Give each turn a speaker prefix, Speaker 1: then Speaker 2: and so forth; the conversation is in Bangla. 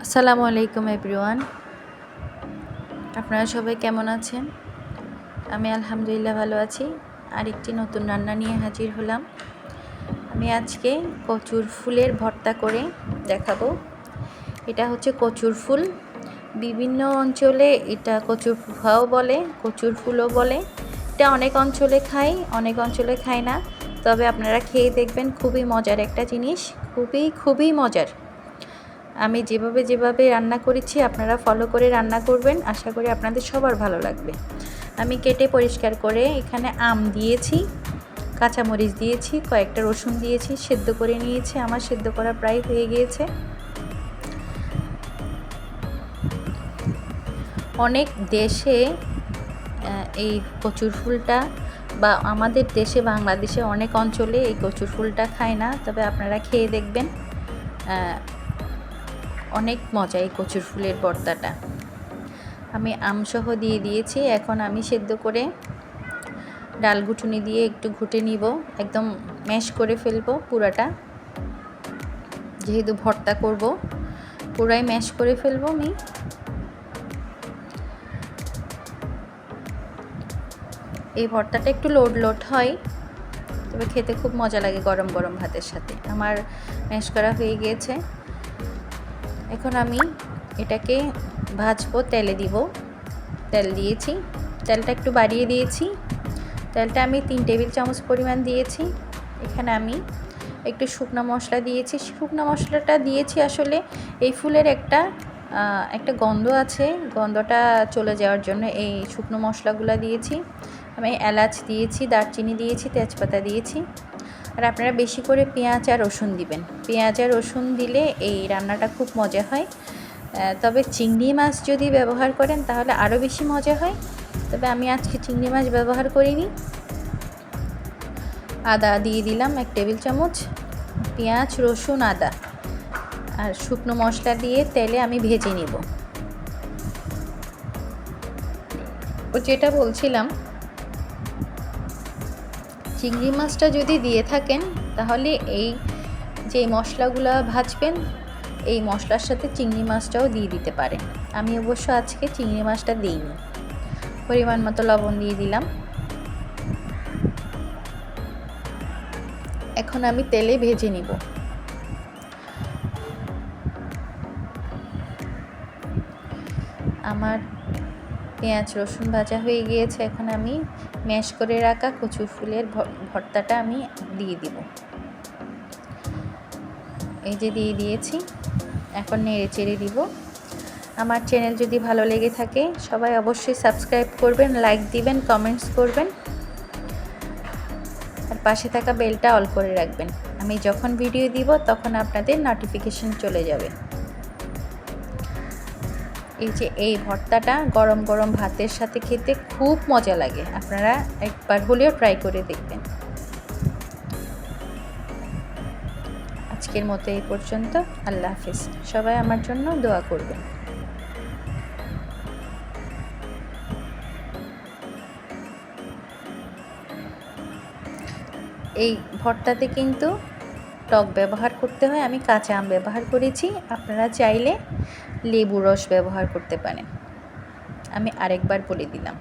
Speaker 1: আসসালামু আলাইকুম এভরিওয়ান। আপনারা সবাই কেমন আছেন? আমি আলহামদুলিল্লাহ ভালো আছি। আরেকটি নতুন রান্না নিয়ে হাজির হলাম। আমি আজকে কচুর ফুলের ভর্তা করে দেখাবো। এটা হচ্ছে কচুর ফুল। বিভিন্ন অঞ্চলে এটা কচুর ফুফাও বলে, কচুর ফুলও বলে। এটা অনেক অঞ্চলে খাই, অনেক অঞ্চলে খাই না। তবে আপনারা খেয়ে দেখবেন, খুবই মজার একটা জিনিস। খুবই খুবই মজার। আমি যেভাবে যেভাবে রান্না করেছি, আপনারা ফলো করে রান্না করবেন। আশা করি আপনাদের সবার ভালো লাগবে। আমি কেটে পরিষ্কার করে এখানে আম দিয়েছি, কাঁচামরিচ দিয়েছি, কয়েকটা রসুন দিয়েছি, সেদ্ধ করে নিয়েছি। আমার সেদ্ধ করা প্রায় হয়ে গিয়েছে। অনেক দেশে এই কচুর ফুলটা বা আমাদের দেশে, বাংলাদেশে অনেক অঞ্চলে এই কচুর ফুলটা খায় না। তবে আপনারা খেয়ে দেখবেন। অনেক মজা এই কচুর ফুলের ভর্তাটা আমি আমসহ দিয়ে দিয়েছি, এখন আমি সেদ্ধ করে ডাল ঘুটুনি দিয়ে একটু ঘুটে নিব, একদম ম্যাশ করে ফেলব পুরাটা। যেহেতু ভর্তা করব, পুরাই ম্যাশ করে ফেলব আমি। এই ভর্তাটা একটু লোড লোড হয়, তবে খেতে খুব মজা লাগে গরম গরম ভাতের সাথে। আমার ম্যাশ করা হয়ে গিয়েছে। এখন আমি এটাকে ভাজবো, তেলে দিব। তেল দিয়েছি, তেলটা একটু বাড়িয়ে দিয়েছি। তেলটা আমি তিন টেবিল চামচ পরিমাণ দিয়েছি। এখানে আমি একটু শুকনো মশলা দিয়েছি। শুকনো মশলাটা দিয়েছি আসলে এই ফুলের একটা একটা গন্ধ আছে। গন্ধটা চলে যাওয়ার জন্য এই শুকনো মশলাগুলো দিয়েছি। আমি এলাচ দিয়েছি, দারচিনি দিয়েছি, তেজপাতা দিয়েছি। আর আপনারা বেশি করে পেঁয়াজ আর রসুন দিবেন। পেঁয়াজ আর রসুন দিলে এই রান্নাটা খুব মজা হয়। তবে চিংড়ি মাছ যদি ব্যবহার করেন তাহলে আরও বেশি মজা হয়। তবে আমি আজকে চিংড়ি মাছ ব্যবহার করিনি। আদা দিয়ে দিলাম এক টেবিল চামচ, পেঁয়াজ, রসুন, আদা আর শুকনো মশলা দিয়ে তেলে আমি ভেজে নেব। ও যেটা বলছিলাম চিংড়ি মাছটা যদি দিয়ে থাকেন, তাহলে এই যে মশলাগুলো ভাজবেন, এই মশলার সাথে চিংড়ি মাছটাও দিয়ে দিতে পারেন। আমি অবশ্য আজকে চিংড়ি মাছটা দিইনি। পরিমাণ মতো লবণ দিয়ে দিলাম। এখন আমি তেলে ভেজে নিব। আমার পেঁয়াজ রসুন ভাজা হয়ে গিয়েছে, এখন আমি ম্যাশ করে রাখা কচু ফুলের ভর্তাটা আমি দিয়ে দিব। এই যে দিয়ে দিয়েছি, এখন নেড়ে চেড়ে দিব। আমার চ্যানেল যদি ভালো লেগে থাকে, সবাই অবশ্যই সাবস্ক্রাইব করবেন, লাইক দিবেন, কমেন্টস করবেন। আর পাশে থাকা বেলটা অল করে রাখবেন। আমি যখন ভিডিও দিব, তখন আপনাদের নোটিফিকেশন চলে যাবে। এই যে এই ভর্তাটা গরম গরম ভাতের সাথে খেতে খুব মজা লাগে। আপনারা একবার হলেও ট্রাই করে দেখবেন। আজকের মতো এই পর্যন্ত। আল্লাহ হাফিজ। সবাই আমার জন্য দোয়া করবেন। এই ভর্তাতে কিন্তু টক ব্যবহার করতে হয়, আমি কাঁচা আম ব্যবহার করেছি। আপনারা চাইলে লেবু রস ব্যবহার করতে পারেন। আমি আরেকবার বলে দিলাম।